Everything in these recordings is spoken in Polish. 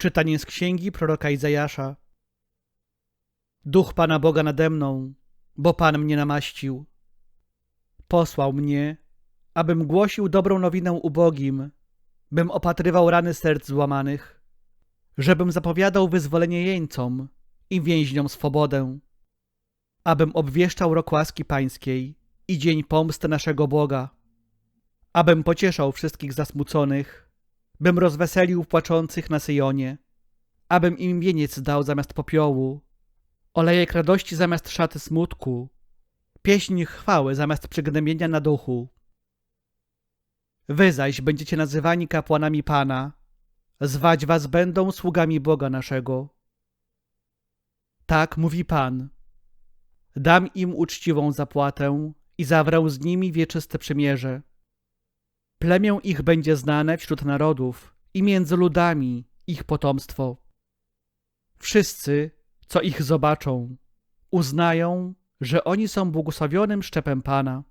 Czytanie z księgi proroka Izajasza. Duch Pana Boga nade mną, bo Pan mnie namaścił. Posłał mnie, abym głosił dobrą nowinę ubogim, bym opatrywał rany serc złamanych, żebym zapowiadał wyzwolenie jeńcom i więźniom swobodę, abym obwieszczał rok łaski pańskiej i dzień pomsty naszego Boga, abym pocieszał wszystkich zasmuconych, bym rozweselił płaczących na Syjonie, abym im wieniec dał zamiast popiołu, olejek radości zamiast szaty smutku, pieśń chwały zamiast przygnębienia na duchu. Wy zaś będziecie nazywani kapłanami Pana, zwać was będą sługami Boga naszego. Tak mówi Pan. Dam im uczciwą zapłatę i zawrę z nimi wieczyste przymierze. Plemię ich będzie znane wśród narodów i między ludami ich potomstwo. Wszyscy, co ich zobaczą, uznają, że oni są błogosławionym szczepem Pana.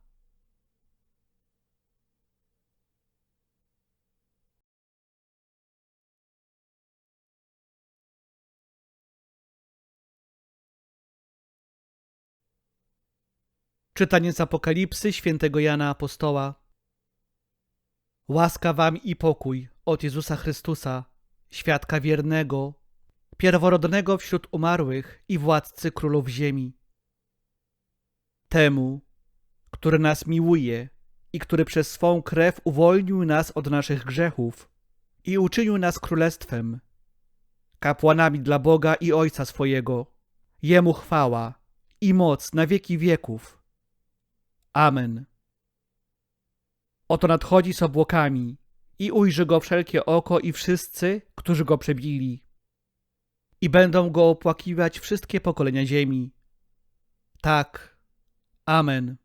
Czytanie z Apokalipsy świętego Jana Apostoła. Łaska wam i pokój od Jezusa Chrystusa, świadka wiernego, pierworodnego wśród umarłych i władcy królów ziemi. Temu, który nas miłuje i który przez swą krew uwolnił nas od naszych grzechów i uczynił nas królestwem, kapłanami dla Boga i Ojca swojego. Jemu chwała i moc na wieki wieków. Amen. Oto nadchodzi z obłokami i ujrzy go wszelkie oko i wszyscy, którzy go przebili. I będą go opłakiwać wszystkie pokolenia ziemi. Tak. Amen.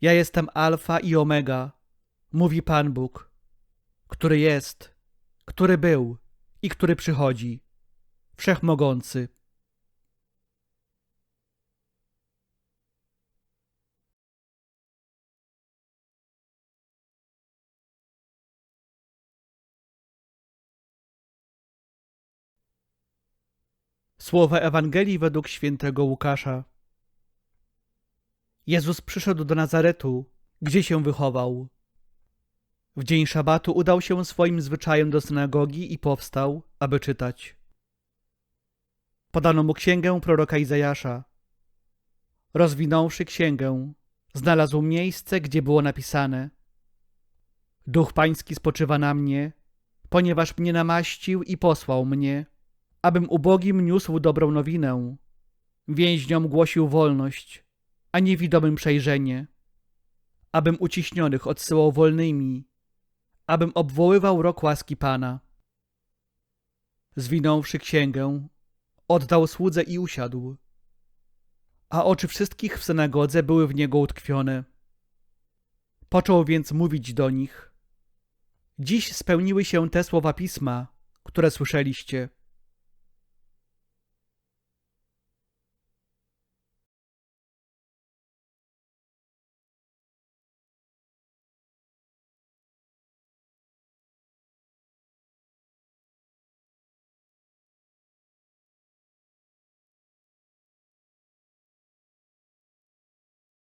Ja jestem Alfa i Omega, mówi Pan Bóg, który jest, który był i który przychodzi, wszechmogący. Słowa Ewangelii według świętego Łukasza. Jezus przyszedł do Nazaretu, gdzie się wychował. W dzień szabatu udał się swoim zwyczajem do synagogi i powstał, aby czytać. Podano mu księgę proroka Izajasza. Rozwinąwszy księgę, znalazł miejsce, gdzie było napisane: Duch Pański spoczywa na mnie, ponieważ mnie namaścił i posłał mnie abym ubogim niósł dobrą nowinę, więźniom głosił wolność, a niewidomym przejrzenie, abym uciśnionych odsyłał wolnymi, abym obwoływał rok łaski Pana. Zwinąwszy księgę, oddał słudze i usiadł, a oczy wszystkich w synagodze były w niego utkwione. Począł więc mówić do nich: Dziś spełniły się te słowa pisma, które słyszeliście.